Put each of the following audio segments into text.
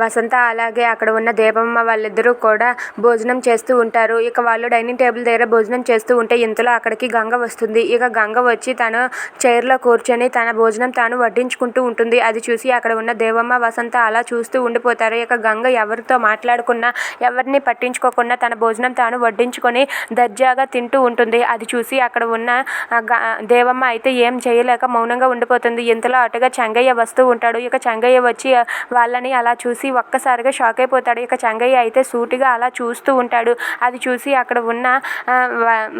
వసంత అలాగే అక్కడ ఉన్న దేవమ్మ వాళ్ళిద్దరూ కూడా భోజనం చేస్తూ ఉంటారు. ఇక వాళ్ళు డైనింగ్ టేబుల్ దగ్గర భోజనం చేస్తూ ఉంటే ఇంతలో అక్కడికి గంగ వస్తుంది. ఇక గంగ వచ్చి తన చైర్లో కూర్చొని తన భోజనం తాను వడ్డించుకుంటూ ఉంటుంది. అది చూసి అక్కడ ఉన్న దేవమ్మ వసంత అలా చూస్తూ ఉండిపోతారు. ఇక గంగ ఎవరితో మాట్లాడుకున్నా ఎవరిని పట్టించుకోకుండా తన భోజనం తాను వడ్డించుకొని దర్జాగా తింటూ ఉంటుంది. అది చూసి అక్కడ ఉన్న దేవమ్మ అయితే ఏం చేయలేక మౌనంగా ఉండిపోతుంది. ఇంతలో అటుగా చెంగయ్య వస్తూ ఉంటాడు. ఇక చెంగయ్య వచ్చి వాళ్ళని అలా చూసి ఒక్కసారిగా షాక్ అయిపోతాడు. ఇక చెంగయ్య అయితే సూటిగా అలా చూస్తూ ఉంటాడు. అది చూసి అక్కడ ఉన్న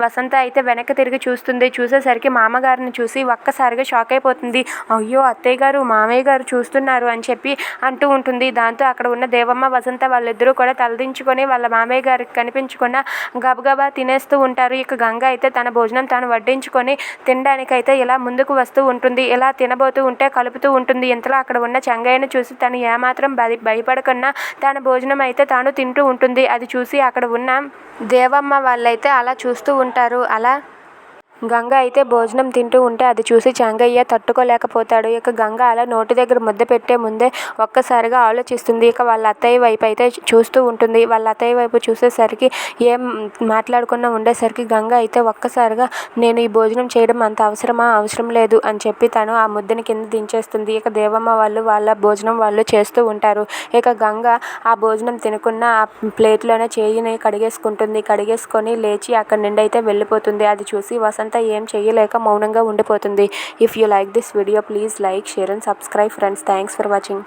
వసంత అయితే వెనక్కి తిరిగి చూస్తుంది. చూసేసరికి మామగారిని చూసి ఒక్కసారిగా షాక్ అయిపోతుంది. అయ్యో అత్తయ్య గారు మామయ్య గారు చూస్తున్నారు అని చెప్పి అంటూ ఉంటుంది. దాంతో అక్కడ ఉన్న దేవమ్మ వసంత వాళ్ళిద్దరూ కూడా తలదించుకొని వాళ్ళ మామయ్య గారికి కనిపించకుండా గబగబా తినేస్తూ ఉంటారు. ఇక గంగ అయితే తన భోజనం తాను వడ్డించుకొని తినడానికైతే ఇలా ముందుకు వస్తూ ఉంటుంది. ఇలా తినబోతూ ఉంటే కలుపుతూ ఉంటుంది. ఇంతలో అక్కడ ఉన్న చెంగయ్యను చూసి తను ఏమాత్రం భయపడకుండా తన భోజనం అయితే తాను తింటూ ఉంటుంది. అది చూసి అక్కడ ఉన్న దేవమ్మ వాళ్ళైతే అలా చూస్తూ ఉంటారు. అలా గంగ అయితే భోజనం తింటూ ఉంటే అది చూసి చెంగయ్య తట్టుకోలేకపోతాడు. ఇక గంగ అలా నోటి దగ్గర ముద్ద పెట్టే ముందే ఒక్కసారిగా ఆలోచిస్తుంది. ఇక వాళ్ళ అత్తయ్య వైపు అయితే చూస్తూ ఉంటుంది. వాళ్ళ అత్తయ్య వైపు చూసేసరికి ఏం మాట్లాడకుండా ఉండేసరికి గంగ అయితే ఒక్కసారిగా నేను ఈ భోజనం చేయడం అంత అవసరమా? అవసరం లేదు అని చెప్పి తను ఆ ముద్దని కింద దించేస్తుంది. ఇక దేవమ్మ వాళ్ళు వాళ్ళ భోజనం వాళ్ళు చేస్తూ ఉంటారు. ఇక గంగ ఆ భోజనం తినకున్న ఆ ప్లేట్లోనే చేయిని కడిగేసుకుంటుంది. కడిగేసుకొని లేచి అక్కడి నుండి అయితే వెళ్ళిపోతుంది. అది చూసి వసంత అంతా ఏం చేయలేక మౌనంగా ఉండిపోతుంది. If you like this video please like share and subscribe friends thanks for watching